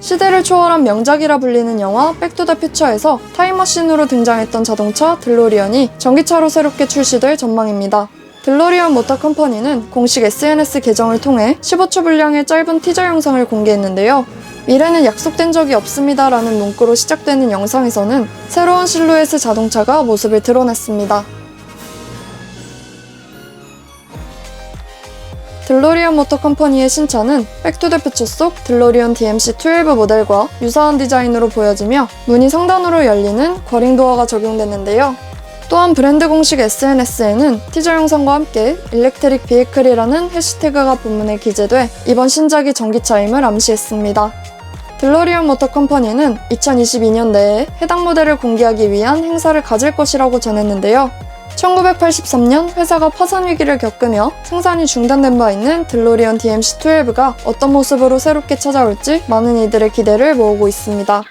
시대를 초월한 명작이라 불리는 영화 백투더퓨처에서 타임머신으로 등장했던 자동차 들로리언이 전기차로 새롭게 출시될 전망입니다. 들로리언 모터 컴퍼니는 공식 SNS 계정을 통해 15초 분량의 짧은 티저 영상을 공개했는데요. 미래는 약속된 적이 없습니다 라는 문구로 시작되는 영상에서는 새로운 실루엣의 자동차가 모습을 드러냈습니다. 들로리언 모터 컴퍼니의 신차는 백투더퓨처 속 들로리언 DMC12 모델과 유사한 디자인으로 보여지며 문이 상단으로 열리는 거링도어가 적용됐는데요. 또한 브랜드 공식 SNS에는 티저 영상과 함께 일렉트릭 비에클이라는 해시태그가 본문에 기재돼 이번 신작이 전기차임을 암시했습니다. 들로리언 모터 컴퍼니는 2022년 내에 해당 모델을 공개하기 위한 행사를 가질 것이라고 전했는데요. 1983년 회사가 파산 위기를 겪으며 생산이 중단된 바 있는 들로리언 DMC12가 어떤 모습으로 새롭게 찾아올지 많은 이들의 기대를 모으고 있습니다.